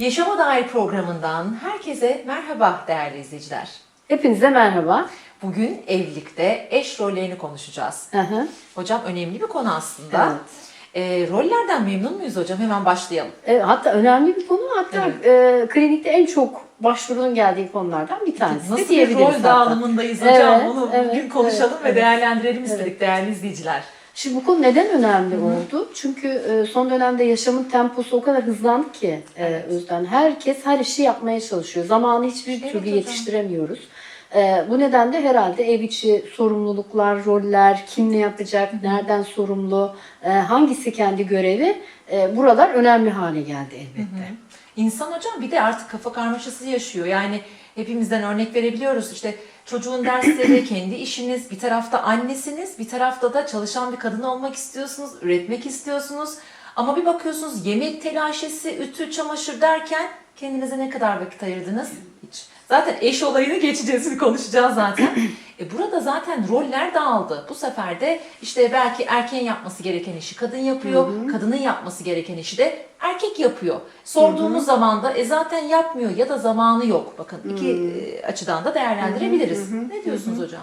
Yaşama Dair programından herkese merhaba değerli izleyiciler. Hepinize merhaba. Bugün evlilikte eş rollerini konuşacağız. Hı hı. Hocam önemli bir konu aslında. Evet. Ee, rollerden memnun muyuz hocam? Hemen başlayalım. E, hatta önemli bir konu. Hatta e, klinikte en çok başvurunun geldiği konulardan bir tanesi Nasıl bir rol hatta. dağılımındayız hocam? Evet, Bunu evet, bugün konuşalım evet, ve evet. değerlendirelim istedik Evet. değerli izleyiciler. Şimdi bu konu neden önemli oldu? Çünkü e, son dönemde yaşamın temposu o kadar hızlandı ki e, Evet. Özden. Herkes her işi yapmaya çalışıyor. Zamanı hiçbir Evet türlü hocam. yetiştiremiyoruz. E, bu nedenle herhalde ev içi sorumluluklar, roller, kim ne yapacak, nereden sorumlu, e, hangisi kendi görevi, e, buralar önemli hale geldi elbette. İnsan hocam bir de artık kafa karmaşası yaşıyor. Yani hepimizden örnek verebiliyoruz. İşte çocuğun dersleri, kendi işiniz, bir tarafta annesiniz, bir tarafta da çalışan bir kadın olmak istiyorsunuz, üretmek istiyorsunuz. Ama bir bakıyorsunuz yemek telaşesi, ütü, çamaşır derken kendinize ne kadar vakit ayırdınız? Hiç. Zaten eş olayını geçeceğiz, konuşacağız zaten. E burada zaten roller dağıldı. Bu sefer de işte belki erkeğin yapması gereken işi kadın yapıyor, kadının yapması gereken işi de erkek yapıyor. Sorduğumuz zaman da e zaten yapmıyor ya da zamanı yok. Bakın iki e, açıdan da değerlendirebiliriz. Ne diyorsunuz hocam?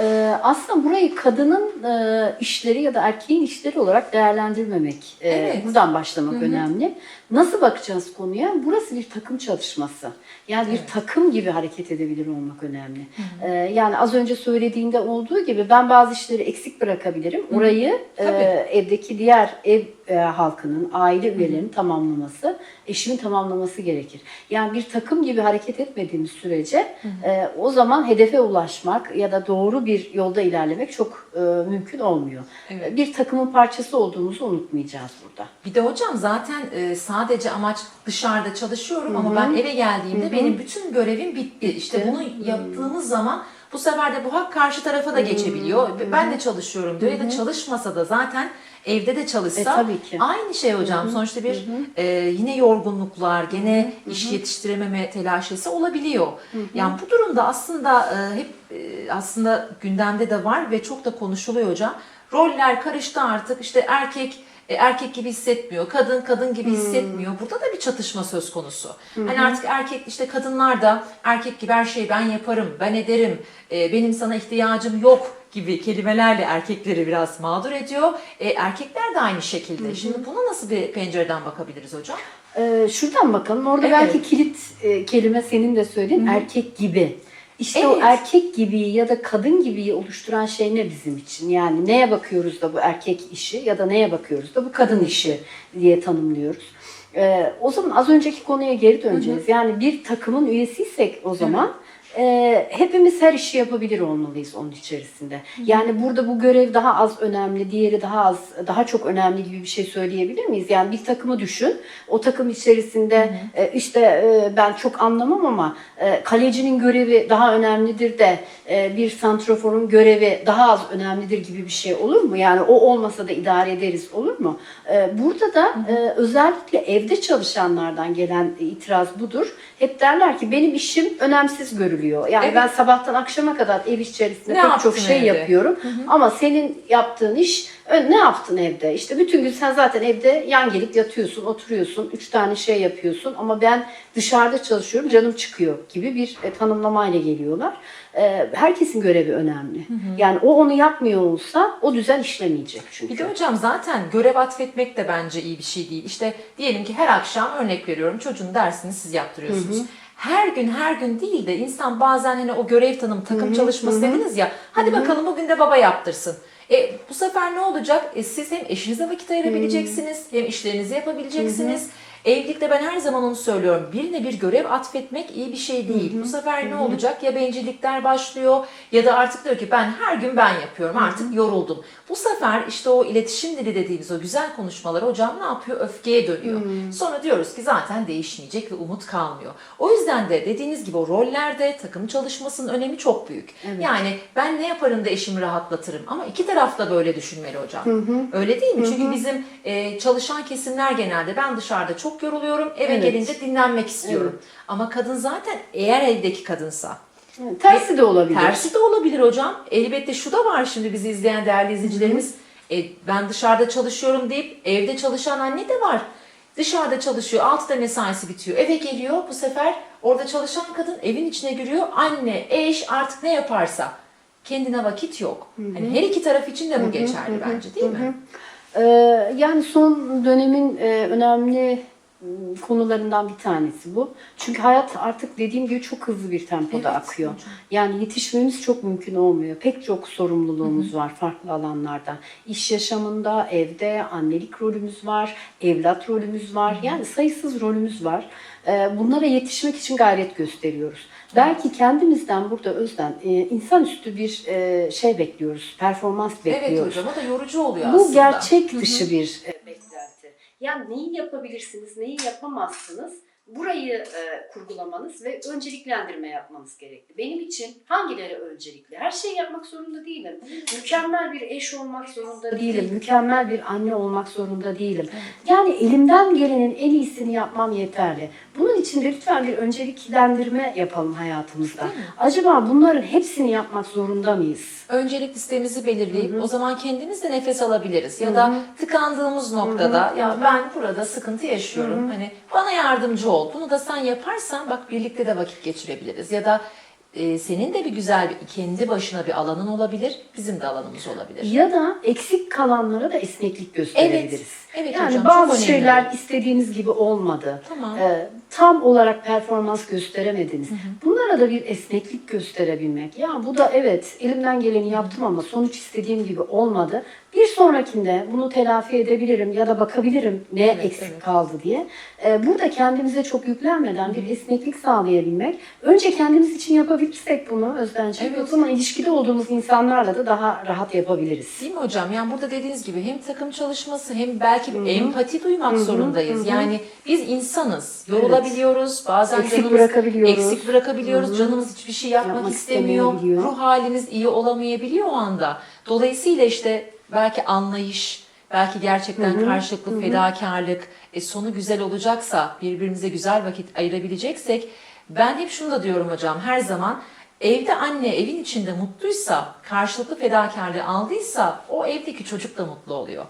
Ee, aslında burayı kadının e, işleri ya da erkeğin işleri olarak değerlendirmemek, e, Evet. buradan başlamak önemli. Nasıl bakacağız konuya? Burası bir takım çalışması. Yani bir takım gibi hareket edebilir olmak önemli. Ee, yani az önce söylediğinde olduğu gibi ben bazı işleri eksik bırakabilirim. Orayı e, Tabii. evdeki diğer ev e, halkının, aile üyelerinin tamamlaması, eşimin tamamlaması gerekir. Yani bir takım gibi hareket etmediğimiz sürece e, o zaman hedefe ulaşmak ya da doğru bir yolda ilerlemek çok e, mümkün olmuyor. Evet. Bir takımın parçası olduğumuzu unutmayacağız burada. Bir de hocam zaten e, sadece amaç dışarıda çalışıyorum ama ben eve geldiğimde benim bütün görevim bitti. İşte bunu yaptığımız zaman bu sefer de bu hak karşı tarafa da geçebiliyor. Ben de çalışıyorum diyor ya da çalışmasa da zaten evde de çalışsa E, tabii ki. aynı şey hocam. Sonuçta bir e, yine yorgunluklar, gene iş yetiştirememe telaşesi olabiliyor. Yani bu durumda aslında e, hep e, aslında gündemde de var ve çok da konuşuluyor hocam. Roller karıştı artık. İşte erkek e, erkek gibi hissetmiyor, kadın kadın gibi hissetmiyor. Burada da bir çatışma söz konusu. Hani artık erkek işte kadınlar da erkek gibi her şeyi ben yaparım, ben ederim, e, benim sana ihtiyacım yok gibi kelimelerle erkekleri biraz mağdur ediyor. E, erkekler de aynı şekilde. Şimdi buna nasıl bir pencereden bakabiliriz hocam? Ee, şuradan bakalım. Orada Evet. belki kilit e, kelime senin de söylediğin erkek gibi. İşte o Evet. erkek gibi ya da kadın gibi oluşturan şey ne bizim için? Yani neye bakıyoruz da bu erkek işi ya da neye bakıyoruz da bu kadın işi diye tanımlıyoruz. Ee, o zaman az önceki konuya geri döneceğiz. Yani bir takımın üyesiysek o zaman e, hepimiz her işi yapabilir olmalıyız onun içerisinde. Yani burada bu görev daha az önemli, diğeri daha az, daha çok önemli gibi bir şey söyleyebilir miyiz? Yani bir takımı düşün. O takım içerisinde e, işte e, ben çok anlamam ama e, kalecinin görevi daha önemlidir de e, bir santroforun görevi daha az önemlidir gibi bir şey olur mu? Yani o olmasa da idare ederiz olur mu? E, burada da e, özellikle evde çalışanlardan gelen itiraz budur. Hep derler ki benim işim önemsiz görülüyor. Yani Evet. ben sabahtan akşama kadar ev içerisinde Ne pek çok şey evde? yapıyorum. Ama senin yaptığın iş ö- ne yaptın evde? İşte bütün gün sen zaten evde yan gelip yatıyorsun, oturuyorsun, üç tane şey yapıyorsun ama ben dışarıda çalışıyorum, canım çıkıyor gibi bir e, tanımlamayla geliyorlar. E, herkesin görevi önemli. Yani o onu yapmıyor olsa o düzen işlemeyecek çünkü. Bir de hocam zaten görev atfetmek de bence iyi bir şey değil. İşte diyelim ki her akşam örnek veriyorum çocuğun dersini siz yaptırıyorsunuz. Her gün her gün değil de insan bazen hani o görev tanım takım çalışması dediniz ya hadi bakalım bugün de baba yaptırsın. E, bu sefer ne olacak? E, siz hem eşinize vakit ayırabileceksiniz hem işlerinizi yapabileceksiniz. Evlilikte ben her zaman onu söylüyorum. Birine bir görev atfetmek iyi bir şey değil. Bu sefer ne olacak? Ya bencillikler başlıyor ya da artık diyor ki ben her gün ben yapıyorum artık yoruldum. Bu sefer işte o iletişim dili dediğimiz o güzel konuşmalar hocam ne yapıyor? Öfkeye dönüyor. Sonra diyoruz ki zaten değişmeyecek ve umut kalmıyor. O yüzden de dediğiniz gibi o rollerde takım çalışmasının önemi çok büyük. Yani ben ne yaparım da eşimi rahatlatırım ama iki taraf da böyle düşünmeli hocam. Öyle değil mi? Çünkü bizim e, çalışan kesimler genelde ben dışarıda çok yoruluyorum eve Evet. gelince dinlenmek istiyorum. Ama kadın zaten eğer evdeki kadınsa Tersi de olabilir. Tersi de olabilir hocam. Elbette şu da var şimdi bizi izleyen değerli izleyicilerimiz. E, ben dışarıda çalışıyorum deyip evde çalışan anne de var. Dışarıda çalışıyor, 6'da mesaisi bitiyor. Eve geliyor bu sefer orada çalışan kadın evin içine giriyor. Anne, eş artık ne yaparsa kendine vakit yok. Hani her iki taraf için de bu geçerli bence değil mi? Ee, yani son dönemin e, önemli konularından bir tanesi bu. Çünkü hayat artık dediğim gibi çok hızlı bir tempoda Evet, akıyor. hocam. Yani yetişmemiz çok mümkün olmuyor. Pek çok sorumluluğumuz var farklı alanlarda. İş yaşamında, evde annelik rolümüz var, evlat rolümüz var. Yani sayısız rolümüz var. Ee, Bunlara yetişmek için gayret gösteriyoruz. Belki kendimizden burada özden e, insanüstü bir e, şey bekliyoruz, performans Evet bekliyoruz. hocam o da yorucu oluyor Bu aslında. gerçek dışı bir e, Yani neyi yapabilirsiniz, neyi yapamazsınız? Burayı e, kurgulamanız ve önceliklendirme yapmanız gerekli. Benim için hangileri öncelikli? Her şeyi yapmak zorunda değilim. Mükemmel bir eş olmak zorunda değilim. Mükemmel bir anne olmak zorunda değilim. Yani elimden gelenin en iyisini yapmam yeterli. Bunun için de lütfen bir önceliklendirme yapalım hayatımızda. Acaba bunların hepsini yapmak zorunda mıyız? öncelik listemizi belirleyip o zaman kendimiz de nefes alabiliriz. Ya da tıkandığımız noktada ya ben burada sıkıntı yaşıyorum. Hani bana yardımcı ol. Bunu da sen yaparsan bak birlikte de vakit geçirebiliriz. Ya da e, senin de bir güzel bir kendi başına bir alanın olabilir. Bizim de alanımız olabilir. Ya da eksik kalanlara da esneklik gösterebiliriz. Evet, evet yani hocam, bazı önemli. şeyler istediğiniz gibi olmadı. Tamam. Ee, tam olarak performans gösteremediniz. Bunlara da bir esneklik gösterebilmek. Ya bu da evet elimden geleni yaptım ama sonuç istediğim gibi olmadı. Bir sonrakinde bunu telafi edebilirim ya da bakabilirim ne Evet, eksik evet. kaldı diye. Ee, burada kendimize çok yüklenmeden bir esneklik sağlayabilmek. Önce kendimiz için yapabilirsek bunu Özdenciğim Evet. o zaman ilişkide olduğumuz insanlarla da daha rahat yapabiliriz. Değil mi hocam? Yani burada dediğiniz gibi hem takım çalışması hem belki bir empati duymak zorundayız. Yani biz insanız. Yorulabiliyoruz. Bazen Eksik canımız bırakabiliyoruz. eksik bırakabiliyoruz. Canımız hiçbir şey yapmak, Yapmak istemiyor. Ruh halimiz iyi olamayabiliyor o anda. Dolayısıyla işte belki anlayış, belki gerçekten karşılıklı fedakarlık, e, sonu güzel olacaksa, birbirimize güzel vakit ayırabileceksek ben hep şunu da diyorum hocam her zaman Evde anne evin içinde mutluysa, karşılıklı fedakarlığı aldıysa o evdeki çocuk da mutlu oluyor.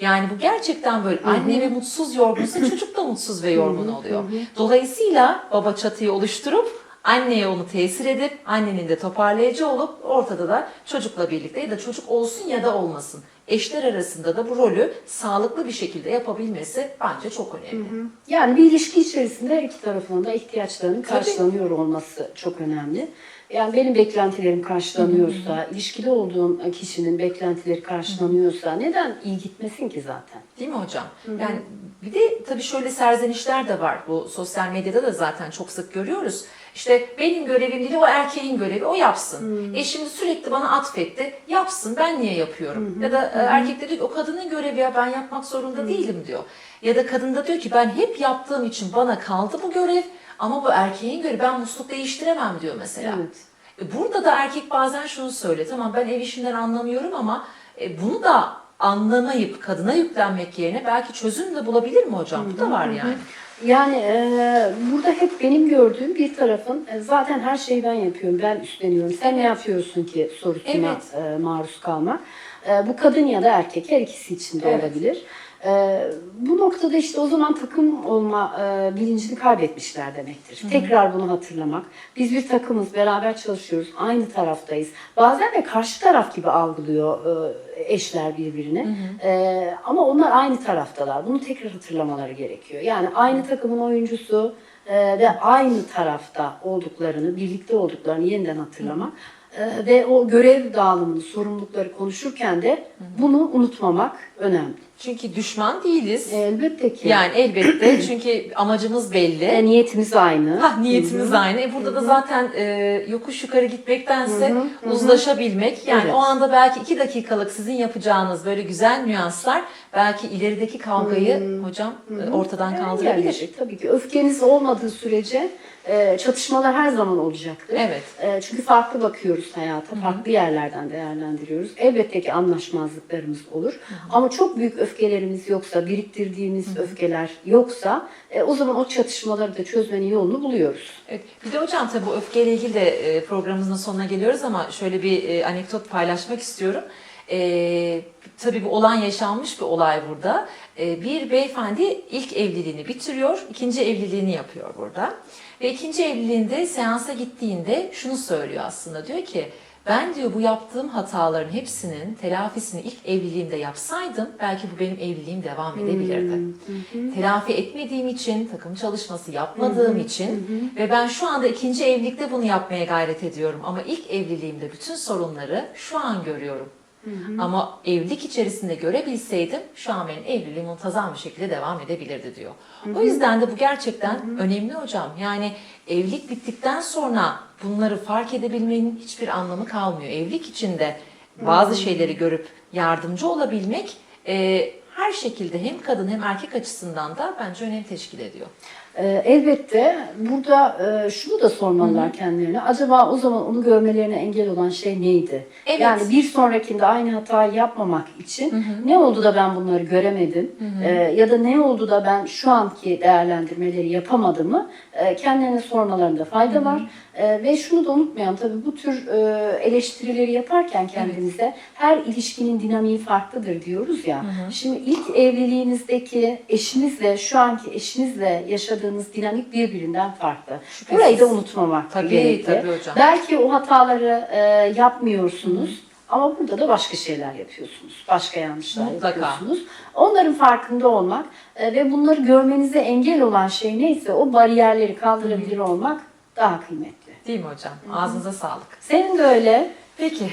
Yani bu gerçekten böyle anne ve mutsuz yorgunsa çocuk da mutsuz ve yorgun oluyor. Dolayısıyla baba çatıyı oluşturup anneye onu tesir edip annenin de toparlayıcı olup ortada da çocukla birlikte ya da çocuk olsun ya da olmasın. Eşler arasında da bu rolü sağlıklı bir şekilde yapabilmesi bence çok önemli. Yani bir ilişki içerisinde iki tarafın da ihtiyaçlarının karşılanıyor olması çok önemli. Yani benim beklentilerim karşılanıyorsa, ilişkide olduğum kişinin beklentileri karşılanıyorsa neden iyi gitmesin ki zaten? Değil mi hocam? Yani bir de tabii şöyle serzenişler de var. Bu sosyal medyada da zaten çok sık görüyoruz. İşte benim görevim değil o erkeğin görevi o yapsın. E şimdi sürekli bana atfetti. Yapsın ben niye yapıyorum? Ya da e, erkek de diyor ki o kadının görevi ya ben yapmak zorunda değilim diyor. Ya da kadın da diyor ki ben hep yaptığım için bana kaldı bu görev. Ama bu erkeğin görevi ben musluk değiştiremem diyor mesela. Evet. E, Burada da erkek bazen şunu söylüyor. Tamam ben ev işinden anlamıyorum ama e, bunu da anlamayıp kadına yüklenmek yerine belki çözüm de bulabilir mi hocam? Bu da var yani. Yani e, burada hep benim gördüğüm bir tarafın e, zaten her şeyi ben yapıyorum, ben üstleniyorum. Sen ne yapıyorsun ki sorusuna Evet. e, maruz kalmak. E, bu kadın ya da erkek her ikisi için de Evet. olabilir. E, bu noktada işte o zaman takım olma e, bilincini kaybetmişler demektir. Tekrar bunu hatırlamak. Biz bir takımız, beraber çalışıyoruz, aynı taraftayız. Bazen de karşı taraf gibi algılıyor e, eşler birbirini. E, ama onlar aynı taraftalar. Bunu tekrar hatırlamaları gerekiyor. Yani aynı takımın oyuncusu e, ve aynı tarafta olduklarını, birlikte olduklarını yeniden hatırlamak. E, ve o görev dağılımını, sorumlulukları konuşurken de bunu unutmamak önemli. Çünkü düşman değiliz. Elbette ki. Yani elbette çünkü amacımız belli. E, niyetimiz aynı. Ha niyetimiz aynı. E burada da zaten e, yokuş yukarı gitmektense uzlaşabilmek. Yani Evet. o anda belki iki dakikalık sizin yapacağınız böyle güzel nüanslar belki ilerideki kavgayı hocam e, ortadan kaldırabilir. Engelleyecek tabii ki. Öfkeniz olmadığı sürece e, çatışmalar her zaman olacaktır. Evet. E, çünkü farklı bakıyoruz hayata, farklı yerlerden değerlendiriyoruz. Elbette ki anlaşmazlıklarımız olur. Ama çok büyük öfkelerimiz yoksa, biriktirdiğimiz öfkeler yoksa e, o zaman o çatışmaları da çözmenin yolunu buluyoruz. Evet. Bir de hocam tabii bu öfkeyle ilgili de e, programımızın sonuna geliyoruz ama şöyle bir e, anekdot paylaşmak istiyorum. e, tabii bu olan yaşanmış bir olay burada. E, bir beyefendi ilk evliliğini bitiriyor, ikinci evliliğini yapıyor burada. Ve ikinci evliliğinde seansa gittiğinde şunu söylüyor aslında. Diyor ki ben diyor bu yaptığım hataların hepsinin telafisini ilk evliliğimde yapsaydım belki bu benim evliliğim devam edebilirdi. Telafi etmediğim için, takım çalışması yapmadığım için ve ben şu anda ikinci evlilikte bunu yapmaya gayret ediyorum. Ama ilk evliliğimde bütün sorunları şu an görüyorum. Ama evlilik içerisinde görebilseydim şu an benim evliliğim muntazam bir şekilde devam edebilirdi diyor. O yüzden de bu gerçekten önemli hocam. Yani evlilik bittikten sonra bunları fark edebilmenin hiçbir anlamı kalmıyor. Evlilik içinde bazı şeyleri görüp yardımcı olabilmek e, her şekilde hem kadın hem erkek açısından da bence önem teşkil ediyor. Ee, elbette burada e, şunu da sormalılar kendilerine. Acaba o zaman onu görmelerine engel olan şey neydi? Evet. Yani bir sonrakinde aynı hatayı yapmamak için ne oldu da ben bunları göremedim? Ee, ya da ne oldu da ben şu anki değerlendirmeleri yapamadımı e, kendilerine sormalarında fayda var. E, ve şunu da unutmayalım tabii bu tür e, eleştirileri yaparken kendimize her ilişkinin dinamiği farklıdır diyoruz ya. Şimdi ilk evliliğinizdeki eşinizle şu anki eşinizle yaşadığınız dinamik birbirinden farklı. Şüphesiz. Burayı da unutmamak Tabii, gerekli. tabii hocam. Belki o hataları e, yapmıyorsunuz. Ama burada da başka şeyler yapıyorsunuz. Başka yanlışlar Mutlaka. yapıyorsunuz. Onların farkında olmak e, ve bunları görmenize engel olan şey neyse o bariyerleri kaldırabilir olmak daha kıymetli. Değil mi hocam? Ağzınıza sağlık. Senin de öyle. Peki,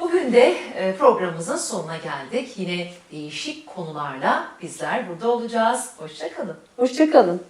bugün de e, programımızın sonuna geldik. Yine değişik konularla bizler burada olacağız. Hoşçakalın. Hoşçakalın.